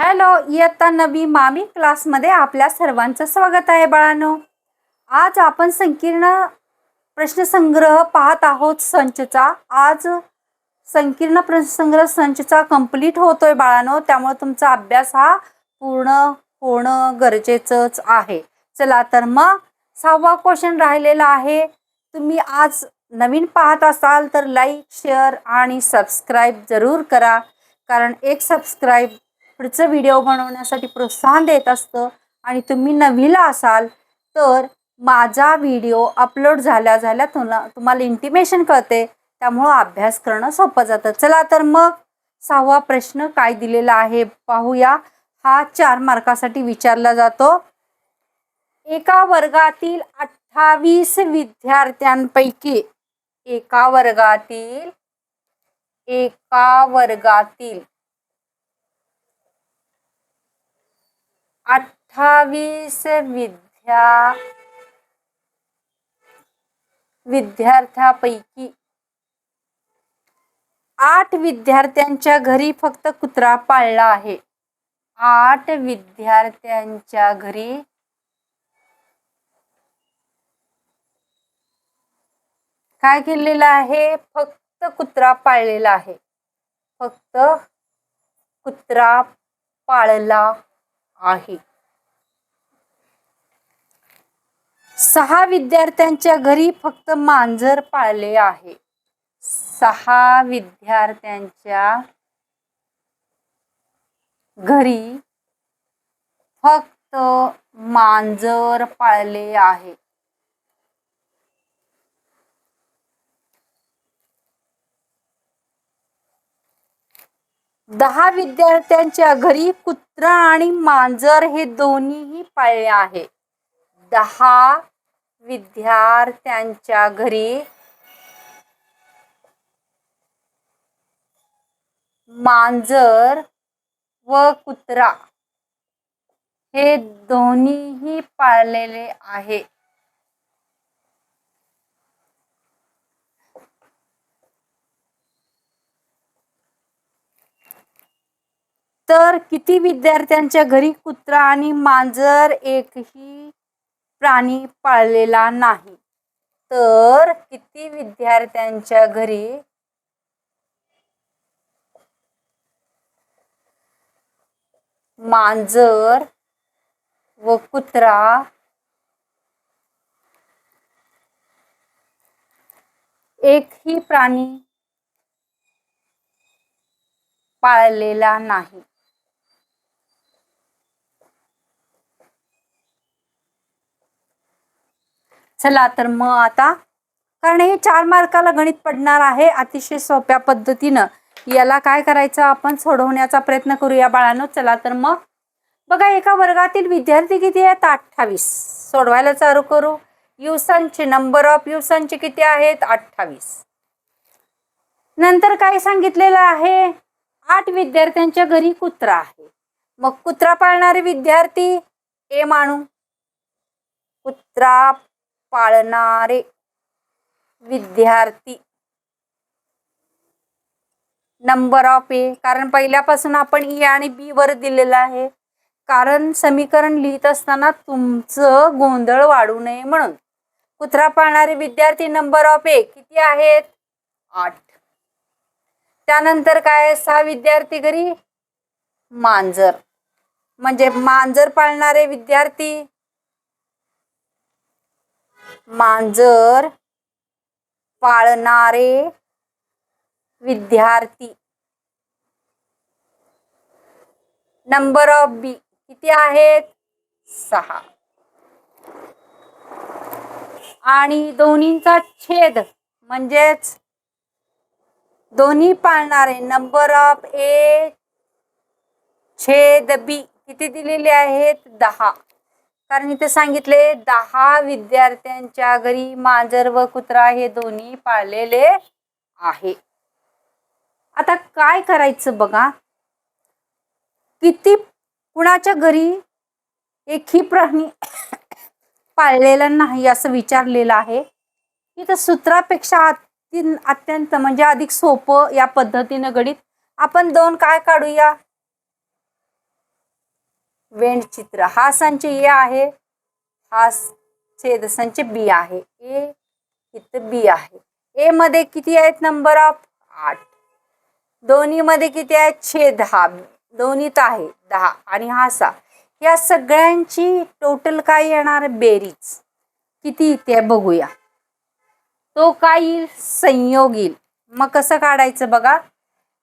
Hello इयत्ता नवी मामी क्लासमध्ये आपल्या सर्वांचं स्वागत आहे बाळांनो. आज आपण संकीर्ण प्रश्नसंग्रह पाहत आहोत संचचा. आज संकीर्ण प्रश्नसंग्रह संचचा कंप्लीट होतोय बाळांनो. त्यामुळे तुमचा अभ्यास हा पूर्ण होणं गरजेचंच आहे. चला तर मग सहावा क्वेश्चन राहिलेला आहे. तुम्ही आज नवीन पाहत असाल तर लाईक शेअर आणि सबस्क्राईब जरूर करा. कारण एक सबस्क्राईब पुढचं व्हिडिओ बनवण्यासाठी प्रोत्साहन देत असतं. आणि तुम्ही नवीला असाल तर माझा व्हिडिओ अपलोड झाल्या झाल्या तुला तुम्हाला इंटिमेशन कळते. त्यामुळं अभ्यास करणं सोपं जातं. चला तर मग सहावा प्रश्न काय दिलेला आहे पाहूया. हा चार मार्कासाठी विचारला जातो. एका वर्गातील अठ्ठावीस विद्यार्थ्यांपैकी एका वर्गातील एका वर्गातील अठ्ठावीस विद्या विद्यार्थ्यापैकी आठ विद्यार्थ्यांच्या घरी फक्त कुत्रा पाळला आहे. आठ विद्यार्थ्यांच्या घरी काय केलेलं आहे? फक्त कुत्रा पाळलेला आहे. फक्त कुत्रा पाळला आहे. सहा विद्यार्थ्यांच्या घरी फक्त मांजर पाळले आहे. सहा विद्यार्थ्यांच्या घरी फक्त मांजर पाळले आहे. दहा विद्यार्थ्यांच्या घरी कुत्रा आणि मांजर हे दोन्हीही पाळले आहे. दहा विद्यार्थ्यांच्या घरी मांजर व कुत्रा हे दोन्हीही पाळलेले आहे. तर किती विद्यार्थ्यांच्या घरी कुत्रा आणि मांजर एकही प्राणी पाळलेला नाही? तर किती विद्यार्थ्यांच्या घरी मांजर व कुत्रा एकही प्राणी पाळलेला नाही? चला तर मग आता कारण हे चार मार्काला गणित पडणार आहे अतिशय सोप्या पद्धतीनं. याला काय करायचं आपण? सोडवण्याचा प्रयत्न करूया बाळांनो. चला तर मग. बघा एका वर्गातील विद्यार्थी किती आहेत? अठ्ठावीस. सोडवायला चालू करू. युसांचे नंबर ऑफ युसांचे किती आहेत? अठ्ठावीस. नंतर काय सांगितलेलं आहे? आठ विद्यार्थ्यांच्या घरी कुत्रा आहे. मग कुत्रा पाळणारे विद्यार्थी ए माणू. कुत्रा पाळणारे विद्यार्थी. नंबर ऑफ ए कारण पहिल्यापासून आपण ई आणि बी वर दिलेलं आहे. कारण समीकरण लिहित असताना तुमचं गोंधळ वाढू नये म्हणून. कुत्रा पाळणारे विद्यार्थी नंबर ऑफ ए किती आहेत? आठ. त्यानंतर काय सहा विद्यार्थी घरी? मांजर. म्हणजे मांजर पाळणारे विद्यार्थी? मांजर पाळणारे विद्यार्थी. नंबर ऑफ बी किती आहेत? सहा. आणि दोन्हींचा छेद म्हणजेच दोन्ही पाळणारे नंबर ऑफ ए छेद बी किती दिलेले आहेत? दहा. कारण इथे सांगितले दहा विद्यार्थ्यांच्या घरी मांजर व कुत्रा हे दोन्ही पाळलेले आहे. आता काय करायचं बघा? किती कुणाच्या घरी एकही प्राणी पाळलेला नाही असं विचारलेलं आहे. इथं सूत्रापेक्षा अति अत्यंत म्हणजे अधिक सोपं या पद्धतीनं गणित. आपण दोन काय काढूया? वेंडचित्र हा संच ए आहे. हा छेदसंच बी आहे. ए इथं बी आहे. ए मध्ये किती आहेत नंबर ऑफ? आठ. दोन्ही मध्ये किती आहेत? छेद हा. दोन्हीत आहे. दहा. आणि हा सहा या सगळ्यांची टोटल काय येणार? बेरीज. किती येते बघूया. तो काय येईल? संयोग येईल. मग कसं काढायचं बघा?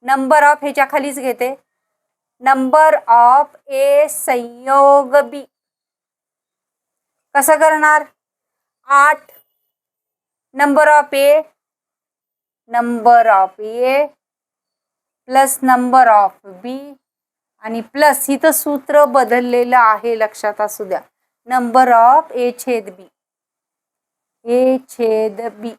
नंबर ऑफ ह्याच्या खालीच घेते. नंबर ऑफ ए संयोग बी. कसं करणार? आठ. Number of A. Number of A. Plus number of B. आणि प्लस इथं सूत्र बदललेलं आहे लक्षात असू द्या. नंबर ऑफ ए छेद बी. ए छेद बी.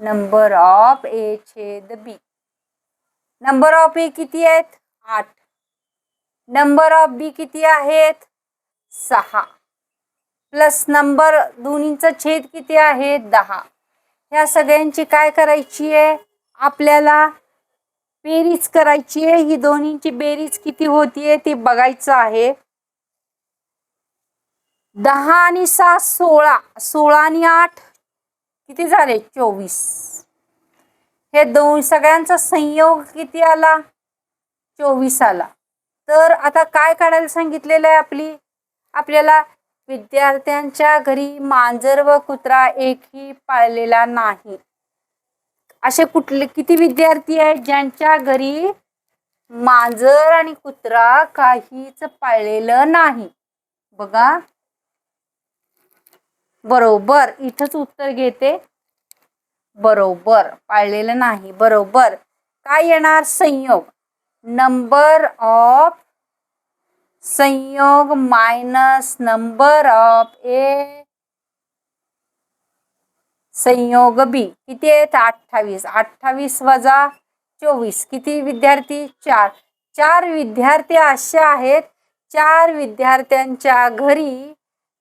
नंबर ऑफ ए छेद बी. नंबर ऑफ ए किती आहेत? आठ. नंबर ऑफ बी किती आहेत? सहा. प्लस नंबर दोन्हीचा छेद किती आहे? दहा. ह्या सगळ्यांची काय करायची आहे? आपल्याला बेरीज करायची आहे. ही दोन्हींची बेरीज किती होतीये ते बघायचं आहे. दहा आणि सहा सोळा. सोळा आणि आठ किती झाले? चोवीस. हे दोन सगळ्यांचा संयोग किती आला? चोवीस आला. तर आता काय काढायला सांगितलेलं आहे आपली? आपल्याला विद्यार्थ्यांच्या घरी मांजर व कुत्रा एकही पाळलेला नाही. असे कुठले किती विद्यार्थी आहेत ज्यांच्या घरी मांजर आणि कुत्रा काहीच पाळलेलं नाही? बघा. बरोबर. इथंच उत्तर घेते. बरोबर. पाळलेलं नाही. बरोबर. काय येणार? संयोग. नंबर ऑफ संयोग मायनस नंबर ऑफ ए संयोग बी किती आहेत? अठ्ठावीस. अठ्ठावीस वजा चोवीस. किती विद्यार्थी? चार. चार विद्यार्थी असे आहेत. चार विद्यार्थ्यांच्या घरी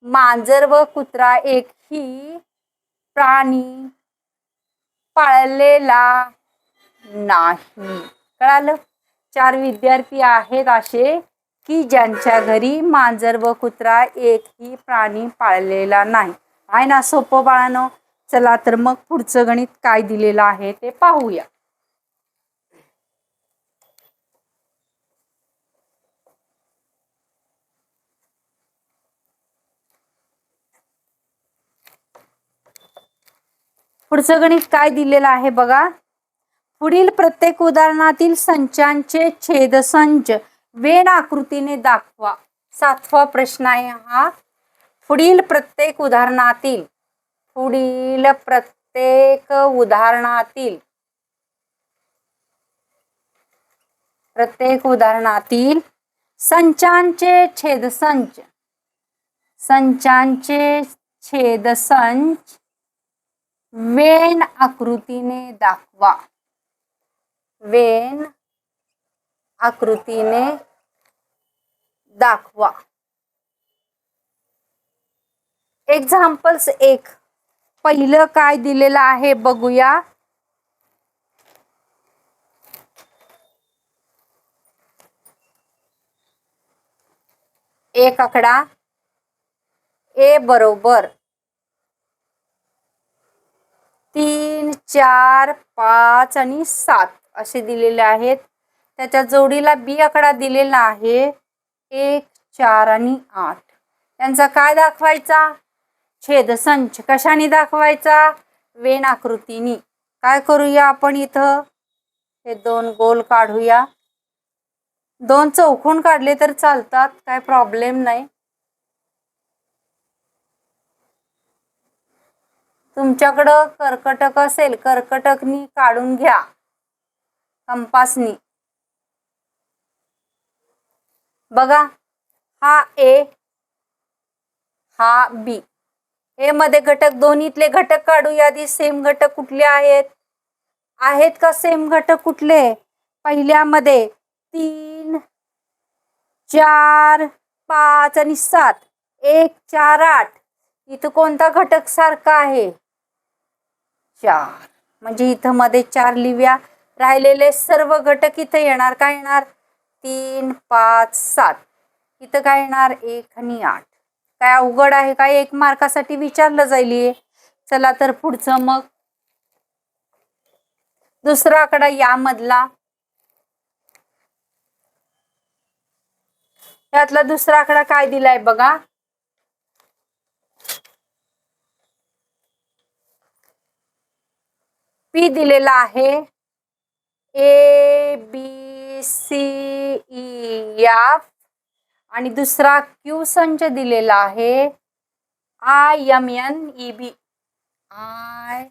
मांजर व कुत्रा एक ही प्राणी पाळलेला नाही. कळालं? चार विद्यार्थी आहेत असे की ज्यांच्या घरी मांजर व कुत्रा एकही प्राणी पाळलेला नाही. आहे ना सोपं बाळानं? चला तर मग पुढचं गणित काय दिलेलं आहे ते पाहूया. पुढचं गणित काय दिलेलं आहे बघा. पुढील प्रत्येक उदाहरणातील संचांचे छेदसंच वेण आकृतीने दाखवा. सातवा प्रश्न आहे हा. पुढील प्रत्येक उदाहरणातील पुढील प्रत्येक उदाहरणातील प्रत्येक उदाहरणातील संचांचे छेदसंच संचांचे छेदसंच वेन आकृतीने दाखवा. वेन आकृतीने दाखवा. एक्झाम्पल्स एक. पहिलं काय दिलेलं आहे बघूया. एक आकडा. ए बरोबर. तीन चार पाच आणि सात असे दिलेले आहेत. त्याच्या जोडीला बी आकडा दिलेला आहे. एक चार आणि आठ. त्यांचा काय दाखवायचा? छेदसंच कशाने दाखवायचा? वेण आकृतीनी काय करूया आपण इथं? हे दोन गोल काढूया. दोन चौकोन काढले तर चालतात. काय प्रॉब्लेम नाही. तुमच्याकडं कर्कटक असेल कर्कटकनी काढून घ्या. कंपासनी. बघा हा ए हा बी. ए मध्ये घटक दोन्हीतले घटक काढूया. आधी सेम घटक कुठले आहेत? आहेत का सेम घटक कुठले? पहिल्यामध्ये तीन चार पाच आणि सात. एक चार आठ. इथं कोणता घटक सारखा आहे? चार म्हणजे इथं मध्ये चार लिव्या राहिलेले सर्व घटक इथं येणार. काय येणार? तीन पाच सात. इथं काय येणार? एक आणि आठ. काय अवघड आहे काय एक मार्कासाठी विचारलं जाईल. चला तर पुढचं मग. दुसरा आकडा यामधला. यातला दुसरा आकडा काय दिलाय बघा. पी दिलेला आहे. A B C E F आणि दुसरा क्यू संच दिलेला आहे. I M N E B I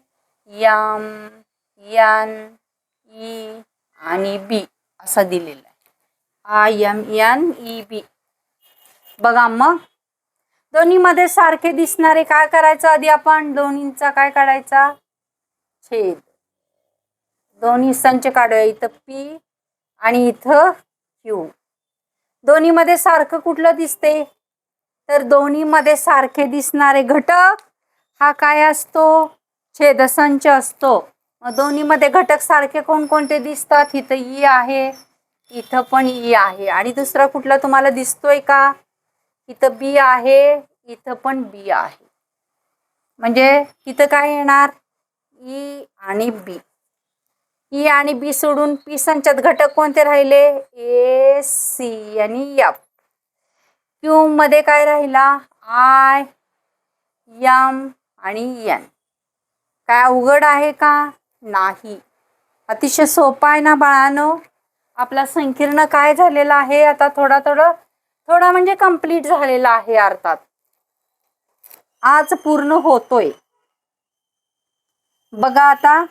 M N E आणि बी असा दिलेला आहे. I M N E B बघा मग. दोन्हीमध्ये सारखे दिसणारे काय करायचं आधी आपण? दोन्हींचा काय काढायचा? छेद. दोन्ही संच काढूया इथं पी आणि इथं क्यू दोन्हीमध्ये सारखं कुठलं दिसते? तर दोन्हीमध्ये सारखे दिसणारे घटक हा काय असतो? छेदसंच असतो. मग दोन्हीमध्ये घटक सारखे कोणकोणते दिसतात? इथं ई आहे इथं पण ई आहे. आणि दुसरा कुठला तुम्हाला दिसतोय का? इथं बी आहे इथं पण बी आहे. म्हणजे इथं काय येणार? ई आणि बी ई आणि बी सोडून पी संचात घटक कोणते राहिले? ए सी आणि एफ. क्यू मध्ये काय राहिला? आय यम आणि एन. काय अवघड आहे का? नाही. अतिशय सोपा आहे ना बाळानो? आपला संकीर्ण काय झालेला आहे? आता थोडा थोडं थोडा म्हणजे कंप्लीट झालेला आहे अर्थात. आज पूर्ण होतोय. बघा आता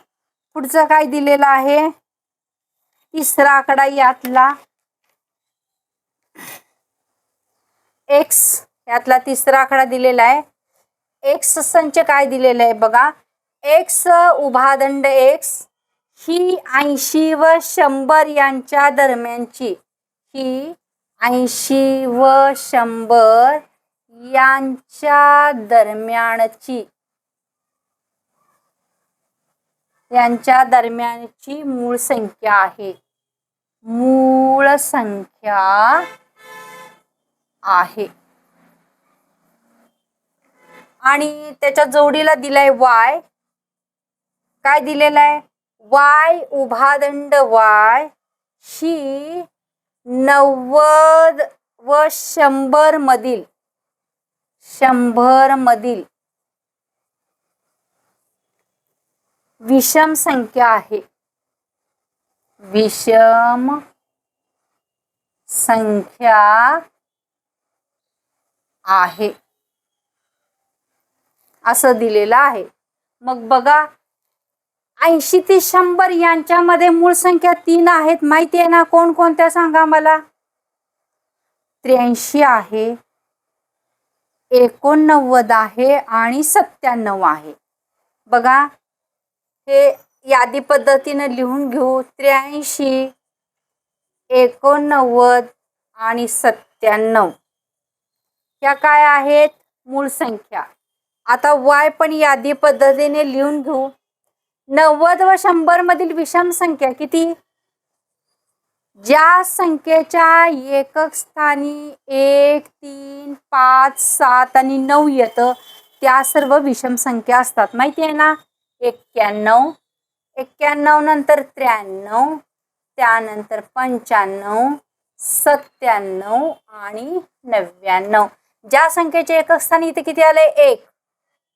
पुढचं काय दिलेलं आहे? तिसरा आकडा यातला. एक्स यातला तिसरा आकडा दिलेला आहे. एक्स संच काय दिलेलं आहे बघा. एक्स उभादंड एक्स ही ऐंशी व शंभर यांच्या दरम्यानची. ही ऐंशी व शंभर यांच्या दरम्यानची. यांच्या दरम्यानची मूळ संख्या आहे. मूळ संख्या आहे. आणि त्याच्या जोडीला दिलाय वाय. काय दिलेलं आहे? वाय उभादंड वाय ही नव्वद व शंभर मधील शंभर मधील विषम संख्या आहे. विषम संख्या आहे. असं दिलेलं आहे. मग बघा ऐंशी ते शंभर यांच्यामध्ये मूळ संख्या तीन आहेत. माहिती आहे ना कोणकोणत्या सांगा मला. त्र्याऐंशी आहे एकोणनव्वद आहे आणि सत्त्याण्णव आहे. बघा हे यादी पद्धतीनं लिहून घेऊ. त्र्याऐंशी एकोणनव्वद आणि सत्त्याण्णव. ह्या काय आहेत? मूळ संख्या. आता वाय पण यादी पद्धतीने लिहून घेऊ. नव्वद व शंभर मधील विषम संख्या किती? ज्या संख्येच्या एकक स्थानी एक तीन पाच सात आणि नऊ येतं त्या सर्व विषम संख्या असतात. माहिती आहे ना? एक्क्याण्णव. एक्क्याण्णव नंतर त्र्याण्णव त्यानंतर पंच्याण्णव सत्त्याण्णव आणि नव्याण्णव. ज्या संख्येच्या एकक स्थानी इथं किती आले? एक.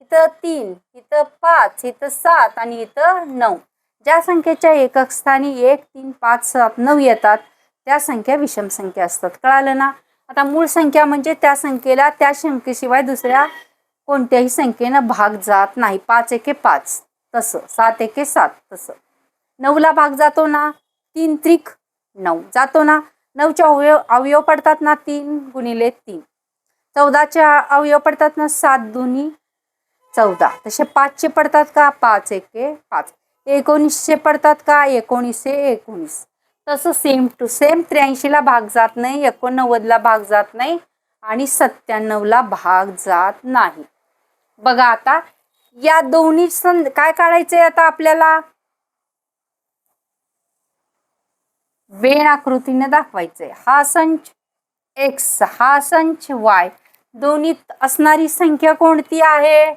इथं तीन इथं पाच इथं सात आणि इथं नऊ. ज्या संख्येच्या एकक स्थानी एक तीन पाच सात नऊ येतात त्या संख्या विषम संख्या असतात. कळालं ना? आता मूळ संख्या म्हणजे त्या संख्येला त्या संख्येशिवाय दुसऱ्या कोणत्याही संख्येनं भाग जात नाही. पाच एके पाच. तसं. सात एके सात तसं. नऊला भाग जातो ना तीन त्रिक नऊ. जातो ना नऊचे अवयव अवयव पडतात ना तीन गुणिले तीन. चौदाचे अवयव पडतात ना सात दोन्ही चौदा. तसे पाचशे पडतात का? पाच एके पाच. एकोणीसशे पडतात का? एकोणीसशे एकोणीस. तसं सेम टू सेम त्र्याऐंशीला भाग जात नाही एकोणनव्वदला भाग जात नाही आणि सत्त्याण्णवला भाग जात नाही. बघा आता या दोन्ही सं काय काढायचंय आता आपल्याला? वेण आकृतीने दाखवायचंय. हा संच एक्स हा संच वाय दोन्हीत असणारी संख्या कोणती आहे?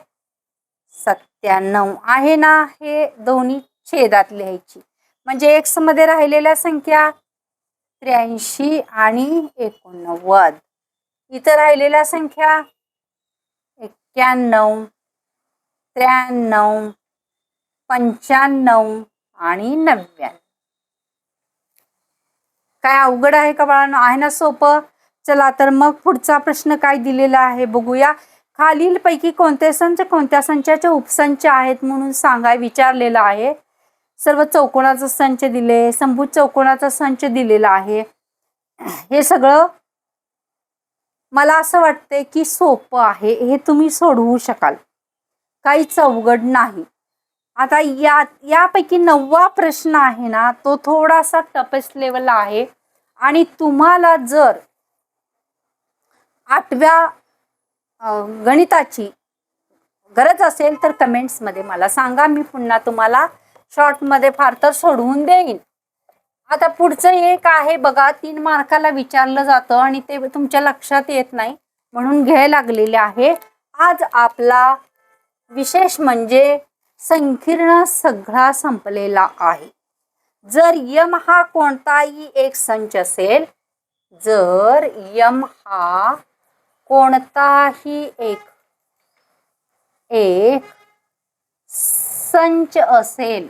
सत्त्याण्णव आहे ना? हे दोन्ही छेदात लिहायची म्हणजे एक्समध्ये राहिलेल्या संख्या त्र्याऐंशी आणि एकोणनव्वद. इथं राहिलेल्या संख्या एक्क्याण्णव. त्र्याण्णव पंच्याण्णव आणि नव्याण्णव. काय अवघड आहे का बाळांनो? आहे ना सोपं? चला तर मग पुढचा प्रश्न काय दिलेला आहे बघूया. खालीलपैकी कोणते संच कोणत्या संचाचे उपसंच आहेत म्हणून सांगाय विचारलेलं आहे. सर्व चौकोनाचा संच दिले संभूत चौकोनाचा संच दिलेला आहे. हे सगळं मला असं वाटतंय की सोपं आहे हे तुम्ही सोडवू शकाल. काहीच अवघड नाही. आता या यापैकी नववा प्रश्न आहे ना तो थोडासा टफेस्ट लेवल आहे. आणि तुम्हाला जर आठव्या गणिताची गरज असेल तर कमेंट्समध्ये मला सांगा. मी पुन्हा तुम्हाला शॉर्टमध्ये फार तर सोडवून देईन. आता पुढचं एक आहे बघा तीन मार्काला विचारलं जातं आणि ते तुमच्या लक्षात येत नाही म्हणून घ्यायला लागलेले आहे. आज आपला विशेष म्हणजे संकीर्ण सगळा संपलेला आहे. जर यम हा कोणताही एक संच असेल जर यम हा कोणताही एक एक संच असेल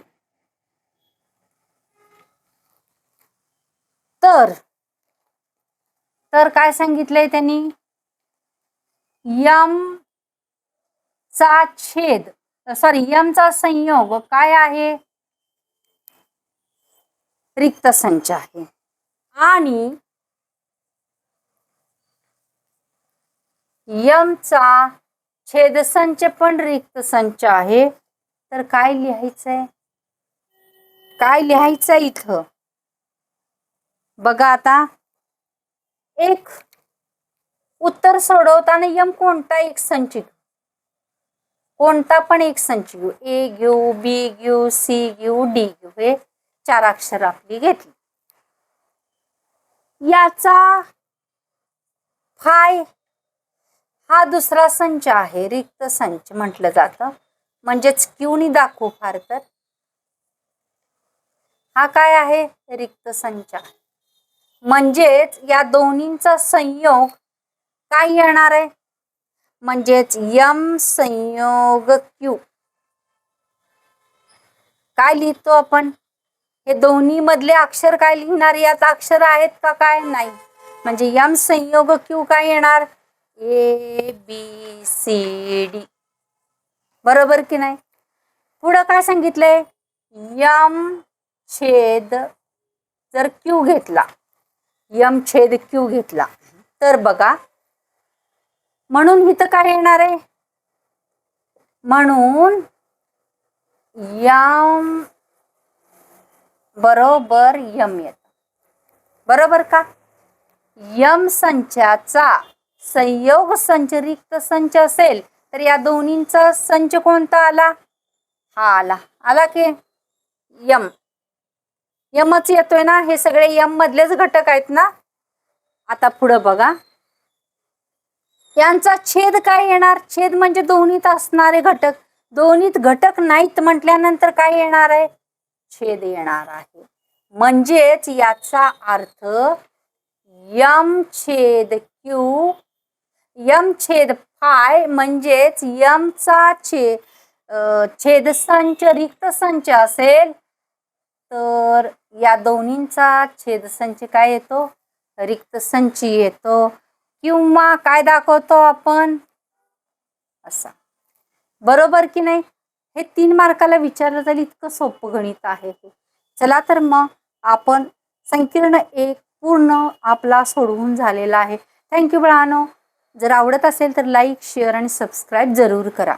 तर तर काय सांगितलंय त्यांनी? यम चा छेद. सॉरी यमचा संयोग काय आहे? रिक्त संच आहे. आणि यमचा छेदसंच पण रिक्त संच आहे. तर काय लिहायचंय? काय लिहायचंय इथं? बघा आता. एक उत्तर सोडवताना यम कोणता? एक संचित. कोणता पण एक संच घेऊ ए घेऊ बी घेऊ सी घेऊ डी घेऊ हे चार अक्षर आपली घेतली. याचा फाय हा दुसरा संच आहे रिक्त संच म्हटलं जातं. म्हणजेच क्यूनी दाखवू फार तर. हा काय आहे? रिक्त संच म्हणजेच या दोन्हींचा संयोग काय येणार आहे? म्हणजेच यम संयोग क्यू. काय लिहितो आपण? हे दोन्ही मधले अक्षर काय लिहिणार? यात अक्षर आहेत का काय? नाही. म्हणजे यम संयोग क्यू काय येणार? A B C D. बरोबर की नाही? पुढं काय सांगितलंय? यम छेद जर क्यू घेतला यम छेद क्यू घेतला तर बघा म्हणून इथं काय येणार आहे? म्हणून यम बरोबर यम येत. बरोबर का? यम संचाचा संयोग संच रिक्त संच असेल तर या दोन्हींचा संच कोणता आला? हा आला. आला की यम. यमच येतोय ना? हे सगळे यम मधलेच घटक आहेत ना? आता पुढं बघा. यांचा छेद काय येणार? छेद म्हणजे दोन्हीत असणारे घटक. दोन्हीत घटक नाहीत म्हटल्यानंतर काय येणार आहे? छेद येणार आहे. म्हणजेच याचा अर्थ यम छेद क्यू यम छेद फाय म्हणजेच यमचा छे छेद छेदसंच रिक्त संच असेल तर या दोन्हींचा छेदसंच काय येतो? रिक्त संच येतो. किंवा काय दाखवतो आपण? असा. बरोबर की नाही? हे तीन मार्काला विचारलं जाईल इतकं सोपं गणित आहे हे. चला तर मग आपण संकीर्ण एक पूर्ण आपला सोडवून झालेला आहे. थँक्यू बाळानो. जर आवडत असेल तर लाईक शेअर आणि सबस्क्राईब जरूर करा.